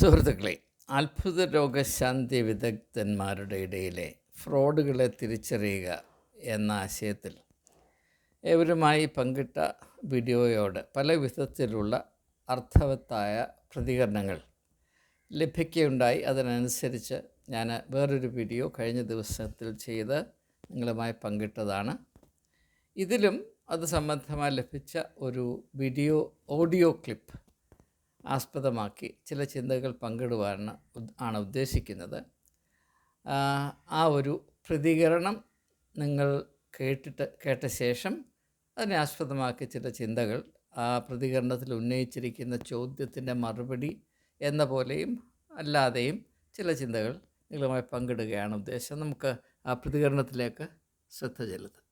സുഹൃത്തുക്കളെ അത്ഭുത രോഗശാന്തി വിദഗ്ധന്മാരുടെ ഇടയിലെ ഫ്രോഡുകളെ തിരിച്ചറിയുക എന്ന ആശയത്തിൽ ഏവരുമായി പങ്കിട്ട വീഡിയോയോട് പല വിധത്തിലുള്ള അർത്ഥവത്തായ പ്രതികരണങ്ങൾ ലഭിക്കുകയുണ്ടായി. അതിനനുസരിച്ച് ഞാൻ വേറൊരു വീഡിയോ കഴിഞ്ഞ ദിവസത്തിൽ ചെയ്ത് നിങ്ങളുമായി പങ്കിട്ടതാണ്. ഇതിലും അത് സംബന്ധമായി ലഭിച്ച ഒരു വീഡിയോ ഓഡിയോ ക്ലിപ്പ് ആസ്പദമാക്കി ചില ചിന്തകൾ പങ്കിടുവാനാണ് ആണ് ഉദ്ദേശിക്കുന്നത്. ആ, ഒരു പ്രതികരണം നിങ്ങൾ കേട്ടിട്ട് കേട്ട ശേഷം അതിനെ ആസ്പദമാക്കി ചില ചിന്തകൾ ആ പ്രതികരണത്തിൽ ഉന്നയിച്ചിരിക്കുന്ന ചോദ്യത്തിന്റെ മറുപടി എന്ന പോലെയും അല്ലാതെയും ചില ചിന്തകൾ നിങ്ങളുമായി പങ്കിടുകയാണ് ഉദ്ദേശം. നമുക്ക് ആ പ്രതികരണത്തിലേക്ക് ശ്രദ്ധ ചെലുത്താം.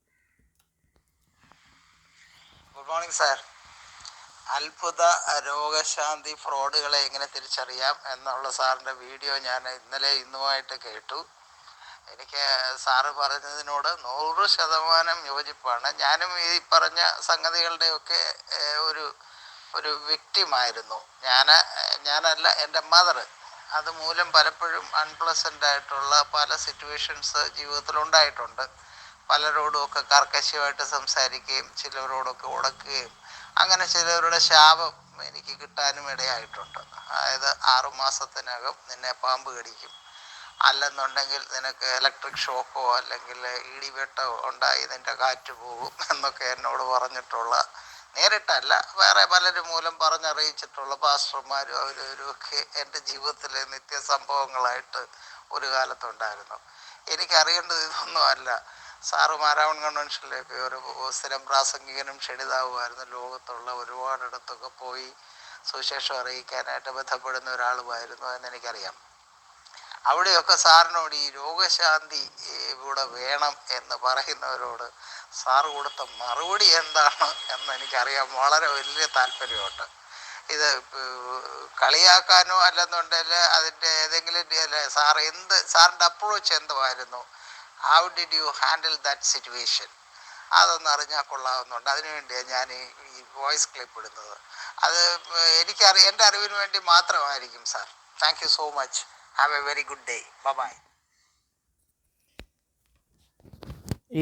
ഗുഡ് മോർണിംഗ് സാർ അത്ഭുത രോഗശാന്തി ഫ്രോഡുകളെ എങ്ങനെ തിരിച്ചറിയാം എന്നുള്ള സാറിന്റെ വീഡിയോ ഞാൻ ഇന്നലെ ഇന്നുമായിട്ട് കേട്ടു. എനിക്ക് സാറ് പറഞ്ഞതിനോട് നൂറ് ശതമാനം യോജിപ്പാണ്. ഞാനും ഈ പറഞ്ഞ സംഗതികളുടെയൊക്കെ ഒരു ഒരു വ്യക്തിമായിരുന്നു ഞാൻ ഞാനല്ല എന്റെ മദർ അതുമൂലം പലപ്പോഴും അൺപ്ലസന്റ് ആയിട്ടുള്ള പല സിറ്റുവേഷൻസ് ജീവിതത്തിലുണ്ടായിട്ടുണ്ട്. പലരോടും ഒക്കെ കർക്കശമായിട്ട് സംസാരിക്കുകയും ചിലരോടൊക്കെ ഉടക്കുകയും അങ്ങനെ ചിലവരുടെ ശാപം എനിക്ക് കിട്ടാനും ഇടയായിട്ടുണ്ട്. അതായത് ആറുമാസത്തിനകം നിന്നെ പാമ്പ് കടിക്കും. അല്ലെന്നുണ്ടെങ്കിൽ നിനക്ക് ഇലക്ട്രിക് ഷോക്കോ അല്ലെങ്കിൽ ഇടിവെട്ടോ ഉണ്ടായി നിന്റെ കാറ്റ് പോകും എന്നൊക്കെ എന്നോട് പറഞ്ഞിട്ടുള്ള നേരിട്ടല്ല വേറെ പലരും മൂലം പറഞ്ഞറിയിച്ചിട്ടുള്ള പാസ്റ്റർമാരും അവരും ഒക്കെ എന്റെ ജീവിതത്തിലെ നിത്യ സംഭവങ്ങളായിട്ട് ഒരു കാലത്തുണ്ടായിരുന്നു. എനിക്കറിയേണ്ടത് ഇതൊന്നുമല്ല. സാറ് മാരാവൺ കൺവെൻഷനിലേക്ക് ഒരു സ്ഥിരം പ്രാസംഗികനും ക്ഷണിതാവുമായിരുന്നു. ലോകത്തുള്ള ഒരുപാടിടത്തൊക്കെ പോയി സുവിശേഷം അറിയിക്കാനായിട്ട് ബന്ധപ്പെടുന്ന ഒരാളുമായിരുന്നു എന്ന് എനിക്കറിയാം അവിടെയൊക്കെ സാറിനോട് ഈ രോഗശാന്തി ഇവിടെ വേണം എന്ന് പറയുന്നവരോട് സാറ് കൊടുത്ത മറുപടി എന്താണ് എന്ന് എനിക്കറിയാൻ വളരെ വലിയ താല്പര്യമുണ്ട്. ഇത് കളിയാക്കാനോ അല്ലെന്നുണ്ടെങ്കിൽ അതിന്റെ ഏതെങ്കിലും സാർ എന്ത് സാറിന്റെ approach എന്തുമായിരുന്നു? How did you handle that situation അതൊന്ന് അറിഞ്ഞാൽ കൊള്ളാവുന്നുണ്ട്. അതിനുവേണ്ടിയാണ് ഞാൻ ഈ വോയിസ് ക്ലിപ്പ് ഇടുന്നത്. അത് എനിക്കറി എന്റെ അറിവിന് വേണ്ടി മാത്രമായിരിക്കും sir thank you so much have a very good day bye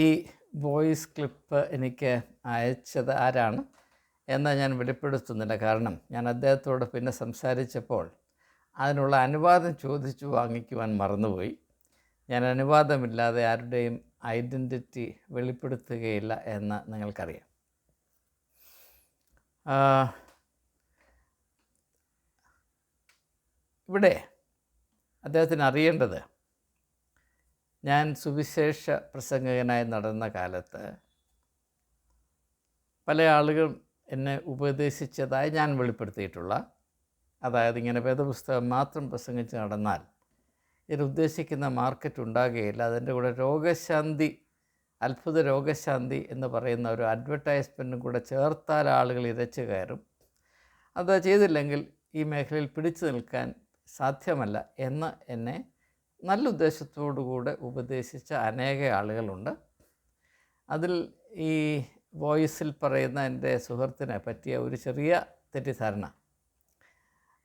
ഈ വോയിസ് ക്ലിപ്പ് എനിക്ക് അയച്ചത് ആരാണ് എന്നാൽ ഞാൻ വെളിപ്പെടുത്തുന്നില്ല. കാരണം ഞാൻ അദ്ദേഹത്തോട് പിന്നെ സംസാരിച്ചപ്പോൾ അതിനുള്ള അനുവാദം ചോദിച്ചു വാങ്ങിക്കുവാൻ മറന്നുപോയി. ഞാൻ അനുവാദമില്ലാതെ ആരുടെയും ഐഡന്റിറ്റി വെളിപ്പെടുത്തുകയില്ല എന്ന് നിങ്ങൾക്കറിയാം. ഇവിടെ അദ്ദേഹത്തിന് അറിയേണ്ടത് ഞാൻ സുവിശേഷ പ്രസംഗകനായി നടന്ന കാലത്ത് പല ആളുകളും എന്നെ ഉപദേശിച്ചതായി ഞാൻ വെളിപ്പെടുത്തിയിട്ടുള്ള അതായത് ഇങ്ങനെ വേദപുസ്തകം മാത്രം പ്രസംഗിച്ച് നടന്നാൽ ഇതിന് ഉദ്ദേശിക്കുന്ന മാർക്കറ്റ് ഉണ്ടാകുകയില്ല. അതിന്റെ കൂടെ രോഗശാന്തി അത്ഭുത രോഗശാന്തി എന്ന് പറയുന്ന ഒരു അഡ്വർടൈസ്മെന്റും കൂടെ ചേർത്താൽ ആളുകൾ ഇരച്ചു കയറും. അത് ചെയ്തില്ലെങ്കിൽ ഈ മേഖലയിൽ പിടിച്ചു നിൽക്കാൻ സാധ്യമല്ല എന്ന് എന്നെ നല്ല ഉദ്ദേശത്തോടുകൂടെ ഉപദേശിച്ച അനേക ആളുകളുണ്ട്. അതിൽ ഈ വോയിസിൽ പറയുന്ന എന്റെ സുഹൃത്തിനെ പറ്റിയ ഒരു ചെറിയ തെറ്റിദ്ധാരണ.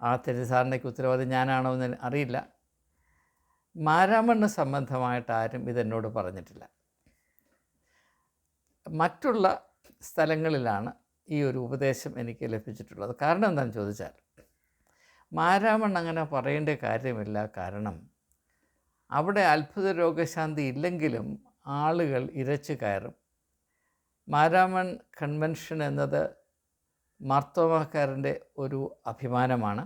ആ തെറ്റിദ്ധാരണയ്ക്ക് ഉത്തരവാദി ഞാനാണോ എന്ന് അറിയില്ല. മാരാമണ്ണ് സംബന്ധമായിട്ട് ആരും ഇതെന്നോട് പറഞ്ഞിട്ടില്ല. മറ്റുള്ള സ്ഥലങ്ങളിലാണ് ഈ ഒരു ഉപദേശം എനിക്ക് ലഭിച്ചിട്ടുള്ളത്. കാരണം എന്താണെന്ന് ചോദിച്ചാൽ മാരാമണ്ണ് അങ്ങനെ പറയേണ്ട കാര്യമില്ല. കാരണം അവിടെ അത്ഭുത രോഗശാന്തി ഇല്ലെങ്കിലും ആളുകൾ ഇരച്ചു കയറും. മാരാമൺ കൺവെൻഷൻ എന്നത് മാർത്തോമാക്കാരന്റെ ഒരു അഭിമാനമാണ്.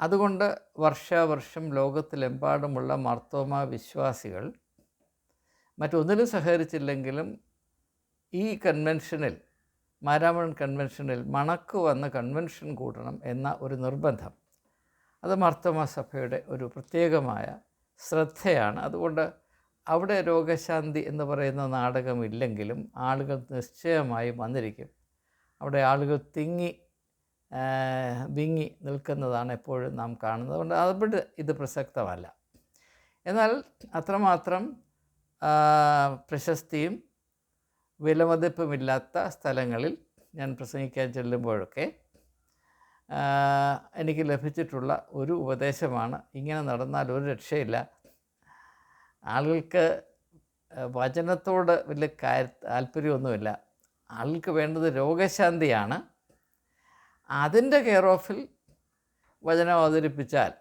അതുകൊണ്ട് വർഷാവർഷം ലോകത്തിലെമ്പാടുമുള്ള മർത്തോമ വിശ്വാസികൾ മറ്റൊന്നിലും സഹകരിച്ചില്ലെങ്കിലും ഈ കൺവെൻഷനിൽ മാരാമൺ കൺവെൻഷനിൽ മണക്ക് വന്ന കൺവെൻഷൻ കൂടണം എന്ന ഒരു നിർബന്ധം. അത് മർത്തോമ സഭയുടെ ഒരു പ്രത്യേകമായ ശ്രദ്ധയാണ്. അതുകൊണ്ട് അവിടെ രോഗശാന്തി എന്ന് പറയുന്ന നാടകമില്ലെങ്കിലും ആളുകൾ നിശ്ചയമായും വന്നിരിക്കും. അവിടെ ആളുകൾ തിങ്ങി വിങ്ങി നിൽക്കുന്നതാണ് എപ്പോഴും നാം കാണുന്നത്. അതുകൊണ്ട് അതുകൊണ്ട് ഇത് പ്രസക്തമല്ല. എന്നാൽ അത്രമാത്രം പ്രശസ്തിയും വിലമതിപ്പുമില്ലാത്ത സ്ഥലങ്ങളിൽ ഞാൻ പ്രസംഗിക്കാൻ ചെല്ലുമ്പോഴൊക്കെ എനിക്ക് ലഭിച്ചിട്ടുള്ള ഒരു ഉപദേശമാണ്. ഇങ്ങനെ നടന്നാൽ ഒരു രക്ഷയില്ല. ആളുകൾക്ക് വചനത്തോട് വലിയ കാര്യ താല്പര്യമൊന്നുമില്ല. ആൾക്ക് വേണ്ടത് രോഗശാന്തിയാണ്. അതിന്റെ കെയർ ഓഫിൽ വചനം അവതരിപ്പിച്ചാൽ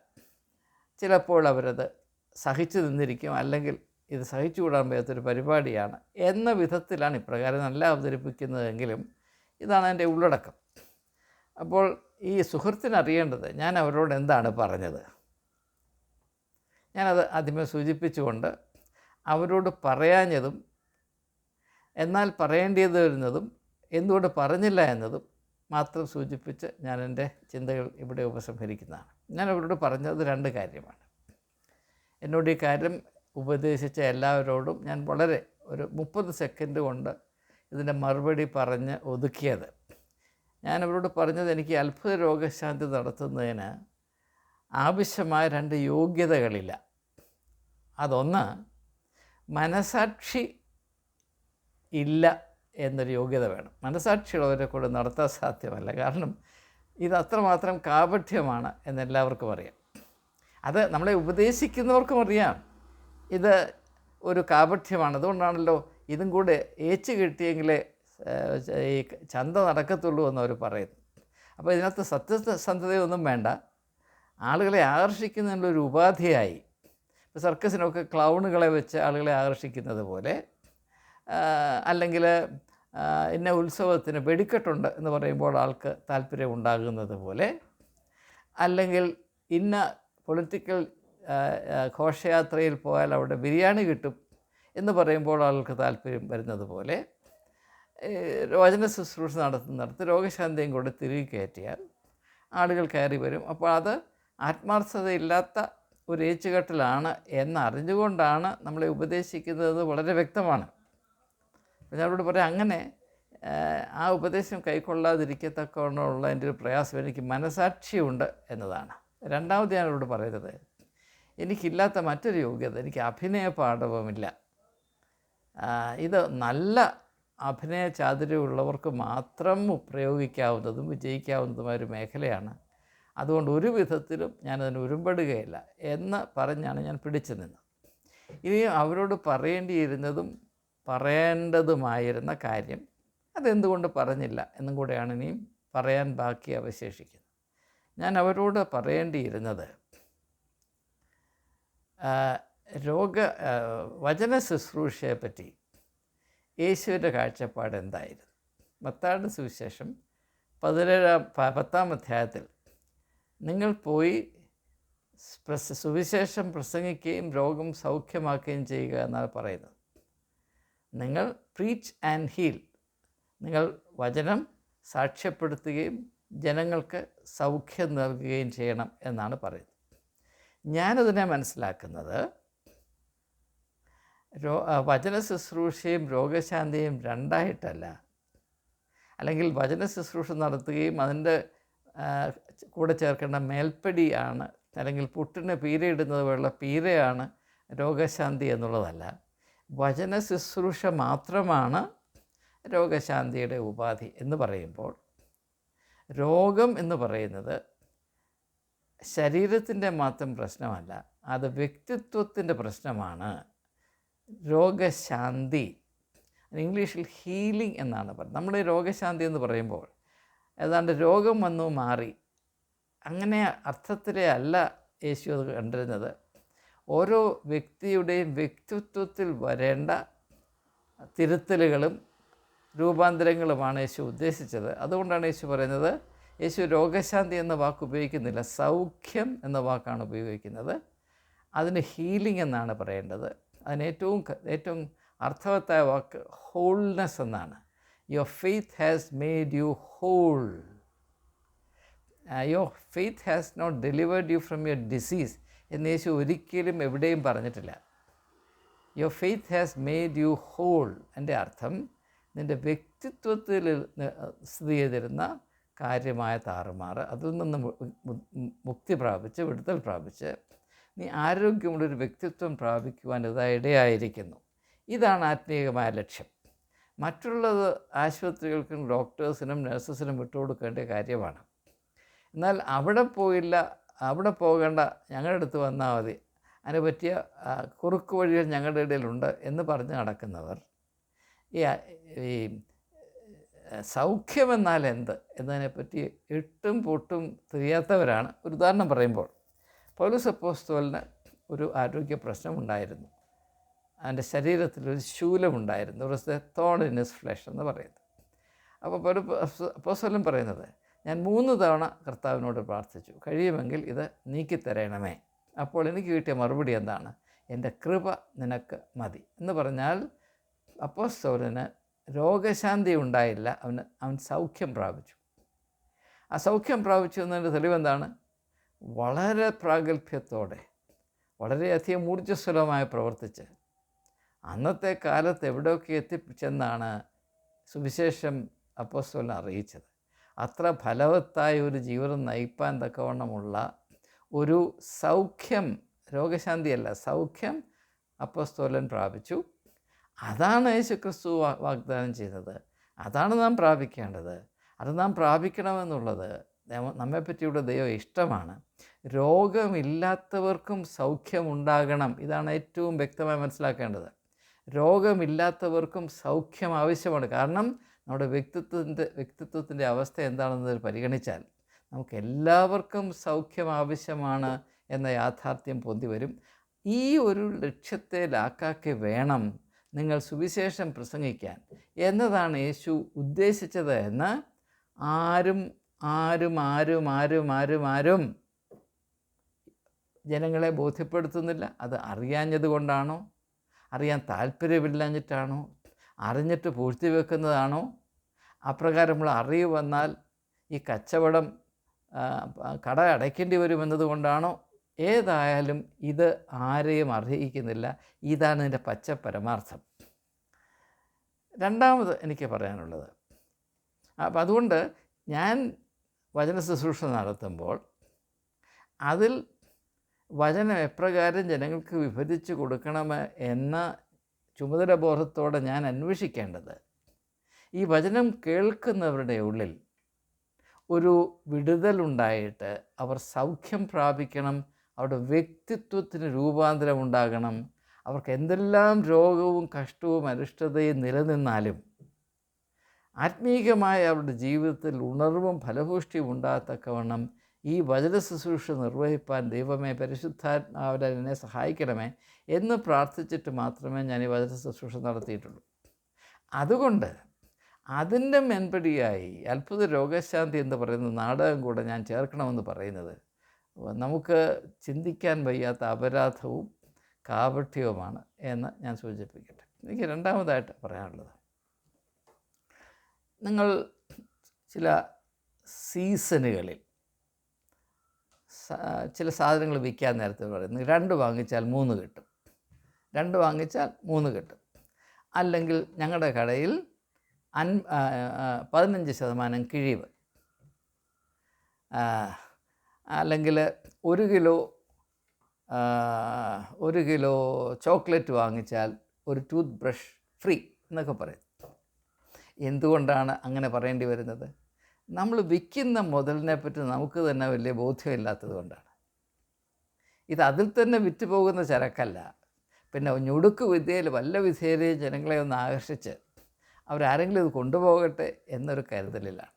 ചിലപ്പോൾ അവരത് സഹിച്ചു നിന്നിരിക്കും അല്ലെങ്കിൽ ഇത് സഹിച്ചുകൂടാൻ വയ്യാത്തൊരു പരിപാടിയാണ് എന്ന വിധത്തിലാണ് ഇപ്രകാരം നല്ല അവതരിപ്പിക്കുന്നതെങ്കിലും ഇതാണ് എന്റെ ഉള്ളടക്കം. അപ്പോൾ ഈ സുഹൃത്തിനറിയേണ്ടത് ഞാൻ അവരോട് എന്താണ് പറഞ്ഞത്? ഞാനത് ആദ്യമേ സൂചിപ്പിച്ചുകൊണ്ട് അവരോട് പറയാഞ്ഞതും എന്നാൽ പറയേണ്ടത് വരുന്നതും എന്തുകൊണ്ട് പറഞ്ഞില്ല എന്നതും മാത്രം സൂചിപ്പിച്ച് ഞാൻ എന്റെ ചിന്തകൾ ഇവിടെ ഉപസംഹരിക്കുന്നതാണ്. ഞാൻ അവരോട് പറഞ്ഞത് രണ്ട് കാര്യമാണ്. എന്നോട് ഈ കാര്യം ഉപദേശിച്ച എല്ലാവരോടും ഞാൻ വളരെ ഒരു മുപ്പത് സെക്കൻഡ് കൊണ്ട് ഇതിന്റെ മറുപടി പറഞ്ഞ് ഒതുക്കിയത്. ഞാൻ അവരോട് പറഞ്ഞത് എനിക്ക് അത്ഭുത രോഗശാന്തി നടത്തുന്നതിന് ആവശ്യമായ രണ്ട് യോഗ്യതകളില്ല. അതൊന്ന് മനസാക്ഷി ഇല്ല എന്നൊരു യോഗ്യത വേണം. മനസാക്ഷിയുള്ളവരെ കൂടെ നടത്താൻ സാധ്യമല്ല. കാരണം ഇത് അത്രമാത്രം കാപഠ്യമാണ് എന്നെല്ലാവർക്കും അറിയാം. അത് നമ്മളെ ഉപദേശിക്കുന്നവർക്കും അറിയാം. ഇത് ഒരു കാപഠ്യമാണ്. അതുകൊണ്ടാണല്ലോ ഇതും കൂടെ ഏച്ച് കിട്ടിയെങ്കിലേ ഈ ചന്ത നടക്കത്തുള്ളൂ എന്നവർ പറയുന്നു. അപ്പോൾ ഇതിനകത്ത് സത്യസന്ധതയൊന്നും വേണ്ട. ആളുകളെ ആകർഷിക്കുന്നതിനുള്ളൊരു ഉപാധിയായി. ഇപ്പോൾ സർക്കസിനൊക്കെ ക്ലൗണുകളെ വെച്ച് ആളുകളെ ആകർഷിക്കുന്നത് പോലെ അല്ലെങ്കിൽ ഇന്ന ഉത്സവത്തിന് വെടിക്കെട്ടുണ്ട് എന്ന് പറയുമ്പോൾ ആൾക്ക് താല്പര്യം ഉണ്ടാകുന്നത് പോലെ അല്ലെങ്കിൽ ഇന്ന പൊളിറ്റിക്കൽ ഘോഷയാത്രയിൽ പോയാൽ അവിടെ ബിരിയാണി കിട്ടും എന്ന് പറയുമ്പോൾ ആൾക്ക് താല്പര്യം വരുന്നത് പോലെ രോചന ശുശ്രൂഷ നടത്തുന്നിടത്ത് രോഗശാന്തിയും കൂടെ തിരികെ കയറ്റിയാൽ ആളുകൾ കയറി വരും. അപ്പോൾ അത് ആത്മാർത്ഥതയില്ലാത്ത ഒരു ഏച്ചുകെട്ടിലാണ് എന്നറിഞ്ഞുകൊണ്ടാണ് നമ്മളെ ഉപദേശിക്കുന്നത് വളരെ വ്യക്തമാണ്. അപ്പോൾ അവരോട് പറയാം അങ്ങനെ ആ ഉപദേശം കൈക്കൊള്ളാതിരിക്കത്തക്കവണ്ണമുള്ള എന്റെ ഒരു പ്രയാസം എനിക്ക് മനസാക്ഷിയുണ്ട് എന്നതാണ്. രണ്ടാമത് ഞാൻ അവരോട് പറയുന്നത് എനിക്കില്ലാത്ത മറ്റൊരു യോഗ്യത എനിക്ക് അഭിനയ പാഠവുമില്ല ഇത് നല്ല അഭിനയ ചാതുര്യമുള്ളവർക്ക് മാത്രം പ്രയോഗിക്കാവുന്നതും വിജയിക്കാവുന്നതുമായ ഒരു മേഖലയാണ്. അതുകൊണ്ട് ഒരു വിധത്തിലും ഞാനതിന് ഉരുമ്പെടുകയില്ല എന്ന് പറഞ്ഞാണ് ഞാൻ പിടിച്ചു നിന്നത്. ഇനി അവരോട് പറയേണ്ടിയിരുന്നതും പറയേണ്ടതുമായിരുന്ന കാര്യം അതെന്തുകൊണ്ട് പറഞ്ഞില്ല എന്നും കൂടെയാണ് ഇനിയും പറയാൻ ബാക്കി അവശേഷിക്കുന്നത്. ഞാൻ അവരോട് പറയേണ്ടിയിരുന്നത് രോഗ വചന ശുശ്രൂഷയെ പറ്റി യേശുവിന്റെ കാഴ്ചപ്പാട് എന്തായിരുന്നു? മത്താട് സുവിശേഷം പതിനേഴാം പത്താം അധ്യായത്തിൽ നിങ്ങൾ പോയി സുവിശേഷം പ്രസംഗിക്കുകയും രോഗം സൗഖ്യമാക്കുകയും ചെയ്യുക എന്നാണ് പറയുന്നത്. നിങ്ങൾ പ്രീച്ച് ആൻഡ് ഹീൽ നിങ്ങൾ വചനം സാക്ഷ്യപ്പെടുത്തുകയും ജനങ്ങൾക്ക് സൗഖ്യം നൽകുകയും ചെയ്യണം എന്നാണ് പറയുന്നത്. ഞാനതിനെ മനസ്സിലാക്കുന്നത് രോ വചന ശുശ്രൂഷയും രോഗശാന്തിയും രണ്ടായിട്ടല്ല. അല്ലെങ്കിൽ വചന ശുശ്രൂഷ നടത്തുകയും അതിന്റെ കൂടെ ചേർക്കേണ്ട മേൽപ്പടിയാണ് അല്ലെങ്കിൽ പുട്ടിന് പീരയിടുന്നത് പോലുള്ള പീരയാണ് രോഗശാന്തി എന്നുള്ളതല്ല. വചന ശുശ്രൂഷ മാത്രമാണ് രോഗശാന്തിയുടെ ഉപാധി എന്ന് പറയുമ്പോൾ. രോഗം എന്ന് പറയുന്നത് ശരീരത്തിന്റെ മാത്രം പ്രശ്നമല്ല അത് വ്യക്തിത്വത്തിന്റെ പ്രശ്നമാണ്. രോഗശാന്തി ഇംഗ്ലീഷിൽ ഹീലിംഗ് എന്നാണ് പറയുന്നത് നമ്മൾ രോഗശാന്തി എന്ന് പറയുമ്പോൾ ഏതാണ്ട് രോഗം വന്നു മാറി. അങ്ങനെ അർത്ഥത്തിലെ അല്ല യേശു അത് കണ്ടിരുന്നത്. ഓരോ വ്യക്തിയുടെയും വ്യക്തിത്വത്തിൽ വരേണ്ട തിരുത്തലുകളും രൂപാന്തരങ്ങളുമാണ് യേശു ഉദ്ദേശിച്ചത്. അതുകൊണ്ടാണ് യേശു പറയുന്നത് യേശു രോഗശാന്തി എന്ന വാക്ക് ഉപയോഗിക്കുന്നില്ല സൗഖ്യം എന്ന വാക്കാണ് ഉപയോഗിക്കുന്നത്. അതിന് ഹീലിംഗ് എന്നാണ് പറയേണ്ടത്. അതിന് ഏറ്റവും ഏറ്റവും അർത്ഥവത്തായ വാക്ക് ഹോൾനെസ് എന്നാണ്. Your faith has made you whole your faith has not delivered you from your disease എന്ന് യേശു ഒരിക്കലും എവിടെയും പറഞ്ഞിട്ടില്ല. Your faith has made you whole എന്റെ അർത്ഥം നിന്റെ വ്യക്തിത്വത്തിൽ സ്ഥിതി ചെയ്തിരുന്ന കാര്യമായ താറുമാറ് അതിൽ നിന്ന് മുക്തി പ്രാപിച്ച് വിടുതൽ പ്രാപിച്ച് നീ ആരോഗ്യമുള്ളൊരു വ്യക്തിത്വം പ്രാപിക്കുവാൻ ഇതാ ഇടയായിരിക്കുന്നു. ഇതാണ് ആത്മീയമായ ലക്ഷ്യം. മറ്റുള്ളത് ആശുപത്രികൾക്കും ഡോക്ടേഴ്സിനും നഴ്സസിനും വിട്ടുകൊടുക്കേണ്ട കാര്യമാണ്. എന്നാൽ അവിടെ പോയില്ല അവിടെ പോകേണ്ട ഞങ്ങളുടെ അടുത്ത് വന്നാൽ മതി. അതിന് പറ്റിയ കുറുക്ക് വഴികൾ ഞങ്ങളുടെ ഇടയിലുണ്ട് എന്ന് പറഞ്ഞ് നടക്കുന്നവർ ഈ സൗഖ്യമെന്നാൽ എന്ത് എന്നതിനെപ്പറ്റി എട്ടും പൊട്ടും തിരിയാത്തവരാണ്. ഒരു ഉദാഹരണം പറയുമ്പോൾ പൗലോസ് അപ്പോസ്തോലിന് ഒരു ആരോഗ്യ പ്രശ്നമുണ്ടായിരുന്നു അവന്റെ ശരീരത്തിൽ ഒരു ശൂലമുണ്ടായിരുന്നു ഒരു തോൺ ഇൻ ഫ്ലഷ് എന്ന് പറയുന്നത്. അപ്പോൾ പൗലു അപ്പോസ്തലൻ പറയുന്നത് ഞാൻ മൂന്ന് തവണ കർത്താവിനോട് പ്രാർത്ഥിച്ചു. കഴിയുമെങ്കിൽ ഇത് നീക്കിത്തരണമേ. അപ്പോൾ എനിക്ക് കിട്ടിയ മറുപടി എന്താണ്? എന്റെ കൃപ നിനക്ക് മതി. എന്ന് പറഞ്ഞാൽ അപ്പോസ്തോലിന് രോഗശാന്തി ഉണ്ടായില്ല. അവന് അവൻ സൗഖ്യം പ്രാപിച്ചു. ആ സൗഖ്യം പ്രാപിച്ചു എന്നതിന്റെ തെളിവെന്താണ് വളരെ പ്രാഗൽഭ്യത്തോടെ വളരെയധികം ഊർജസ്വലമായി പ്രവർത്തിച്ച് അന്നത്തെ കാലത്ത് എവിടെയൊക്കെ എത്തിച്ചെന്നാണ് സുവിശേഷം അപ്പോസ്തോലിനെ അറിയിച്ചത്. അത്ര ഫലവത്തായ ഒരു ജീവിതം നയിപ്പാൻ തക്കവണ്ണമുള്ള ഒരു സൗഖ്യം രോഗശാന്തിയല്ല സൗഖ്യം അപ്പസ്തോലൻ പ്രാപിച്ചു. അതാണ് യേശുക്രിസ്തു വാഗ്ദാനം ചെയ്തത്. അതാണ് നാം പ്രാപിക്കേണ്ടത്. അത് നാം പ്രാപിക്കണമെന്നുള്ളത് നമ്മെ നമ്മെപ്പറ്റിയുള്ള ദൈവം ഇഷ്ടമാണ്. രോഗമില്ലാത്തവർക്കും സൗഖ്യമുണ്ടാകണം. ഇതാണ് ഏറ്റവും വ്യക്തമായി മനസ്സിലാക്കേണ്ടത്. രോഗമില്ലാത്തവർക്കും സൗഖ്യം ആവശ്യമാണ്. കാരണം നമ്മുടെ വ്യക്തിത്വത്തിന്റെ വ്യക്തിത്വത്തിന്റെ അവസ്ഥ എന്താണെന്നത് പരിഗണിച്ചാൽ നമുക്ക് എല്ലാവർക്കും സൗഖ്യം ആവശ്യമാണ് എന്ന യാഥാർത്ഥ്യം പൊന്തി വരും. ഈ ഒരു ലക്ഷ്യത്തെ ലാക്കാക്കി വേണം നിങ്ങൾ സുവിശേഷം പ്രസംഗിക്കാൻ. എന്നതാണ് യേശു ഉദ്ദേശിച്ചത് എന്ന് ആരും ആരും ആരും ആരും ആരും ആരും ജനങ്ങളെ ബോധ്യപ്പെടുത്തുന്നില്ല. അത് അറിയാഞ്ഞത് കൊണ്ടാണോ? അറിയാൻ താല്പര്യമില്ലാഞ്ഞിട്ടാണോ? അറിഞ്ഞിട്ട് പൂഴ്ത്തിവെക്കുന്നതാണോ? അപ്രകാരമുള്ള അറിവ് വന്നാൽ ഈ കച്ചവടം കട അടയ്ക്കേണ്ടി വരുമെന്നതുകൊണ്ടാണോ ഏതായാലും ഇത് ആരെയും അർഹിക്കുന്നില്ല. ഇതാണ് ഇതിന്റെ പച്ച പരമാർത്ഥം രണ്ടാമത് എനിക്ക് പറയാനുള്ളത്. അപ്പം അതുകൊണ്ട് ഞാൻ വചന ശുശ്രൂഷ നടത്തുമ്പോൾ അതിൽ വചനം എപ്രകാരം ജനങ്ങൾക്ക് വിഭജിച്ച് കൊടുക്കണം എന്ന ചുമതല ബോധത്തോടെ ഞാൻ അന്വേഷിക്കേണ്ടത് ഈ വചനം കേൾക്കുന്നവരുടെ ഉള്ളിൽ ഒരു വിടുതലുണ്ടായിട്ട് അവർ സൗഖ്യം പ്രാപിക്കണം അവരുടെ വ്യക്തിത്വത്തിന് രൂപാന്തരം ഉണ്ടാകണം അവർക്ക് എന്തെല്ലാം രോഗവും കഷ്ടവും അരിഷ്ടതയും നിലനിന്നാലും ആത്മീകമായ അവരുടെ ജീവിതത്തിൽ ഉണർവും ഫലഭൂഷ്ടിയും ഉണ്ടാകത്തക്കവണ്ണം ഈ വചന ശുശ്രൂഷ നിർവഹിപ്പാൻ ദൈവമേ പരിശുദ്ധാത്മാവിനെ എന്നെ സഹായിക്കണമേ എന്ന് പ്രാർത്ഥിച്ചിട്ട് മാത്രമേ ഞാൻ ഈ വചന ശുശ്രൂഷ നടത്തിയിട്ടുള്ളൂ. അതുകൊണ്ട് അതിന്റെ മെൻപടിയായി അത്ഭുത രോഗശാന്തി എന്ന് പറയുന്ന നാടകം കൂടെ ഞാൻ ചേർക്കണമെന്ന് പറയുന്നത്. നമുക്ക് ചിന്തിക്കാൻ വയ്യാത്ത അപരാധവും കാപഠ്യവുമാണ് എന്ന് ഞാൻ സൂചിപ്പിക്കട്ടെ. എനിക്ക് രണ്ടാമതായിട്ട് പറയാനുള്ളത്. നിങ്ങൾ ചില സീസണുകളിൽ ചില സാധനങ്ങൾ വിൽക്കാൻ നേരത്തെ പറയുന്നു രണ്ട് വാങ്ങിച്ചാൽ മൂന്ന് കിട്ടും. രണ്ട് വാങ്ങിച്ചാൽ മൂന്ന് കിട്ടും. അല്ലെങ്കിൽ ഞങ്ങളുടെ കടയിൽ അൻ പതിനഞ്ച് ശതമാനം കിഴിവ്. അല്ലെങ്കിൽ ഒരു കിലോ ഒരു കിലോ ചോക്ലേറ്റ് വാങ്ങിച്ചാൽ ഒരു ടൂത്ത് ബ്രഷ് ഫ്രീ എന്നൊക്കെ പറയും. എന്തുകൊണ്ടാണ് അങ്ങനെ പറയേണ്ടി വരുന്നത്? നമ്മൾ വിൽക്കുന്ന മുതലിനെ പറ്റി നമുക്ക് തന്നെ വലിയ ബോധ്യമില്ലാത്തത് കൊണ്ടാണ്. ഇത് അതിൽ തന്നെ വിറ്റ് പോകുന്ന ചരക്കല്ല. പിന്നെ ഞൊടുക്ക് വിദ്യയിൽ വല്ല വിധേയരെയും ജനങ്ങളെ ഒന്ന് ആകർഷിച്ച് അവരാരെങ്കിലും ഇത് കൊണ്ടുപോകട്ടെ എന്നൊരു കരുതലിലാണ്.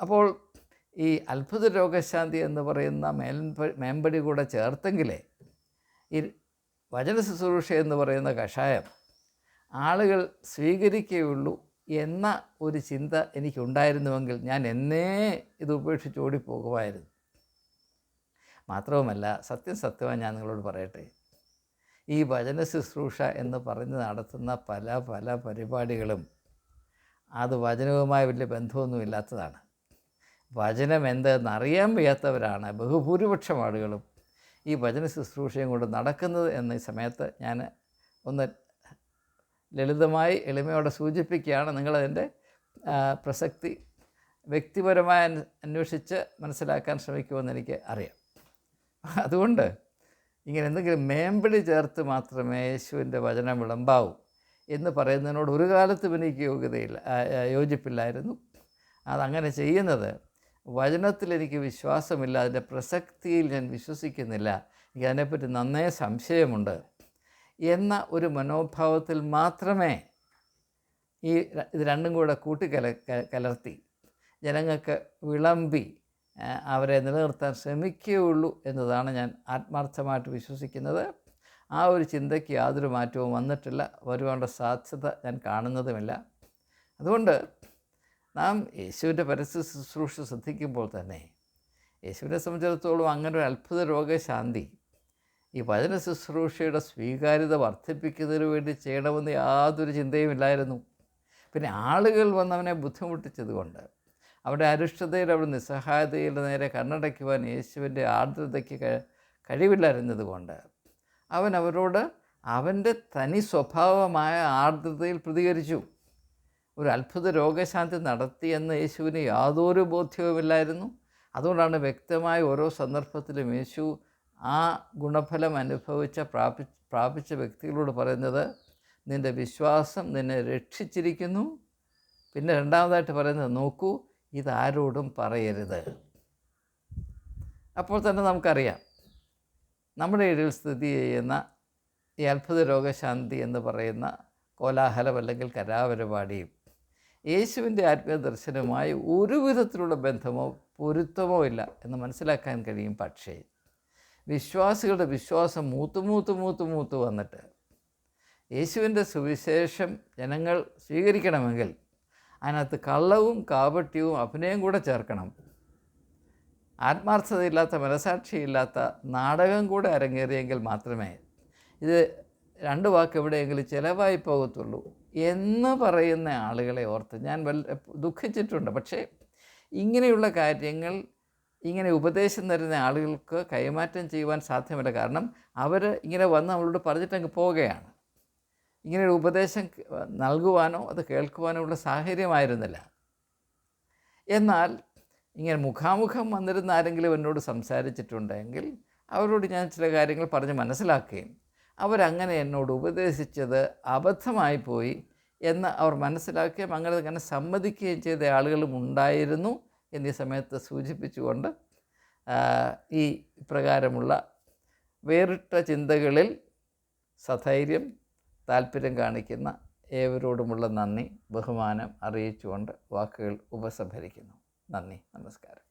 അപ്പോൾ ഈ അത്ഭുത രോഗശാന്തി എന്ന് പറയുന്ന മേൽപ മേമ്പടി കൂടെ ചേർത്തെങ്കിലേ ഈ വചന ശുശ്രൂഷ എന്ന് പറയുന്ന കഷായം ആളുകൾ സ്വീകരിക്കുകയുള്ളൂ എന്ന ഒരു ചിന്ത എനിക്കുണ്ടായിരുന്നുവെങ്കിൽ ഞാൻ എന്നേ ഇത് ഉപേക്ഷിച്ച് ഓടിപ്പോകുമായിരുന്നു. മാത്രവുമല്ല സത്യം സത്യമായി ഞാൻ നിങ്ങളോട് പറയട്ടെ ഈ വചന ശുശ്രൂഷ എന്ന് പറഞ്ഞ് നടത്തുന്ന പല പല പരിപാടികളും അത് വചനവുമായി വലിയ ബന്ധമൊന്നുമില്ലാത്തതാണ് വചനം എന്തെന്ന് അറിയാൻ വയ്യാത്തവരാണ് ബഹുഭൂരിപക്ഷം ആളുകളും ഈ വചന ശുശ്രൂഷയും കൊണ്ട് നടക്കുന്നത് എന്ന സമയത്ത് ഞാൻ ഒന്ന് ലളിതമായി എളിമയോടെ സൂചിപ്പിക്കുകയാണ്. നിങ്ങളതിന്റെ പ്രസക്തി വ്യക്തിപരമായി അന്വേഷിച്ച് മനസ്സിലാക്കാൻ ശ്രമിക്കുമെന്ന് എനിക്ക് അറിയാം. അതുകൊണ്ട് ഇങ്ങനെ എന്തെങ്കിലും മേമ്പടി ചേർത്ത് മാത്രമേ യേശുവിന്റെ വചനം വിളമ്പാവൂ എന്ന് പറയുന്നതിനോട് ഒരു കാലത്തും എനിക്ക് യോഗ്യതയില്ല യോജിപ്പില്ലായിരുന്നു. അതങ്ങനെ ചെയ്യുന്നത് വചനത്തിൽ എനിക്ക് വിശ്വാസമില്ല അതിന്റെ പ്രസക്തിയിൽ ഞാൻ വിശ്വസിക്കുന്നില്ല. എനിക്ക് അതിനെപ്പറ്റി നന്നേ സംശയമുണ്ട്. എന്ന ഒരു മനോഭാവത്തിൽ മാത്രമേ ഈ ഇത് രണ്ടും കൂടെ കൂട്ടിക്കല കലർത്തി. ജനങ്ങൾക്ക് വിളമ്പി അവരെ നിലനിർത്താൻ ശ്രമിക്കുകയുള്ളൂ എന്നതാണ് ഞാൻ ആത്മാർത്ഥമായിട്ട് വിശ്വസിക്കുന്നത്. ആ ഒരു ചിന്തയ്ക്ക് യാതൊരു മാറ്റവും വന്നിട്ടില്ല. വരുവാനുള്ള സാധ്യത ഞാൻ കാണുന്നതുമില്ല. അതുകൊണ്ട് നാം യേശുവിന്റെ പരസ്യ ശുശ്രൂഷ ശ്രദ്ധിക്കുമ്പോൾ തന്നെ യേശുവിനെ സംബന്ധിച്ചിടത്തോളം അങ്ങനെ ഒരു അത്ഭുത രോഗശാന്തി ഈ വചന ശുശ്രൂഷയുടെ സ്വീകാര്യത വർദ്ധിപ്പിക്കുന്നതിന് വേണ്ടി ചെയ്യണമെന്ന് യാതൊരു ചിന്തയുമില്ലായിരുന്നു. പിന്നെ ആളുകൾ വന്നവനെ ബുദ്ധിമുട്ടിച്ചതുകൊണ്ട് അവിടെ അരിഷ്ടതയിൽ അവിടെ നിസ്സഹായതയുടെ നേരെ കണ്ണടയ്ക്കുവാൻ യേശുവിന്റെ ആർദ്രതയ്ക്ക് കഴിവില്ലായിരുന്നതുകൊണ്ട് അവൻ അവരോട് അവന്റെ തനി സ്വഭാവമായ ആർദ്രതയിൽ പ്രതികരിച്ചു. ഒരു അത്ഭുത രോഗശാന്തി നടത്തിയെന്ന് യേശുവിന് യാതൊരു ബോധ്യവുമില്ലായിരുന്നു. അതുകൊണ്ടാണ് വ്യക്തമായ ഓരോ സന്ദർഭത്തിലും യേശു ആ ഗുണഫലം അനുഭവിച്ച പ്രാപി പ്രാപിച്ച വ്യക്തികളോട് പറയുന്നത് നിന്റെ വിശ്വാസം നിന്നെ രക്ഷിച്ചിരിക്കുന്നു. പിന്നെ രണ്ടാമതായിട്ട് പറയുന്നത് നോക്കൂ ഇതാരോടും പറയരുത്. അപ്പോൾ തന്നെ നമുക്കറിയാം. നമ്മുടെ ഇടയിൽ സ്ഥിതി ചെയ്യുന്ന ഈ അത്ഭുത രോഗശാന്തി എന്ന് പറയുന്ന കോലാഹലം അല്ലെങ്കിൽ കലാപരിപാടിയും യേശുവിന്റെ ആത്മീയ ദർശനവുമായി ഒരു വിധത്തിലുള്ള ബന്ധമോ പൊരുത്തമോ ഇല്ല എന്ന് മനസ്സിലാക്കാൻ കഴിയും. പക്ഷേ വിശ്വാസികളുടെ വിശ്വാസം മൂത്ത് മൂത്ത് മൂത്ത് മൂത്ത് വന്നിട്ട് യേശുവിന്റെ സുവിശേഷം ജനങ്ങൾ സ്വീകരിക്കണമെങ്കിൽ അതിനകത്ത് കള്ളവും കാപട്യവും അഭിനയം കൂടെ ചേർക്കണം. ആത്മാർത്ഥതയില്ലാത്ത മനസാക്ഷിയില്ലാത്ത നാടകം കൂടെ അരങ്ങേറിയെങ്കിൽ മാത്രമേ ഇത് രണ്ട് വാക്ക് എവിടെയെങ്കിലും ചിലവായി പോകത്തുള്ളൂ എന്ന് പറയുന്ന ആളുകളെ ഓർത്ത് ഞാൻ വല്ല ദുഃഖിച്ചിട്ടുണ്ട്. പക്ഷേ ഇങ്ങനെയുള്ള കാര്യങ്ങൾ ഇങ്ങനെ ഉപദേശം തരുന്ന ആളുകൾക്ക് കൈമാറ്റം ചെയ്യുവാൻ സാധ്യമല്ല. കാരണം അവർ ഇങ്ങനെ വന്ന് നമ്മളോട് പറഞ്ഞിട്ടങ്ങ് പോവുകയാണ് ഇങ്ങനെ ഒരു ഉപദേശം നൽകുവാനോ അത് കേൾക്കുവാനോ ഉള്ള സാഹചര്യമായിരുന്നില്ല. എന്നാൽ ഇങ്ങനെ മുഖാമുഖം വന്നിരുന്ന ആരെങ്കിലും എന്നോട് സംസാരിച്ചിട്ടുണ്ടെങ്കിൽ അവരോട് ഞാൻ ചില കാര്യങ്ങൾ പറഞ്ഞ് മനസ്സിലാക്കുകയും അവരങ്ങനെ എന്നോട് ഉപദേശിച്ചത് അബദ്ധമായി പോയി എന്ന് അവർ മനസ്സിലാക്കുകയും അങ്ങനെ അങ്ങനെ സമ്മതിക്കുകയും ചെയ്ത ആളുകളും ഉണ്ടായിരുന്നു എന്നീ സമയത്ത് സൂചിപ്പിച്ചുകൊണ്ട് ഈ പ്രകാരമുള്ള വേറിട്ട ചിന്തകളിൽ സധൈര്യം താല്പര്യം കാണിക്കുന്ന ഏവരോടുമുള്ള നന്ദി ബഹുമാനം അറിയിച്ചുകൊണ്ട് വാക്കുകൾ ഉപസംഹരിക്കുന്നു. നന്ദി നമസ്കാരം.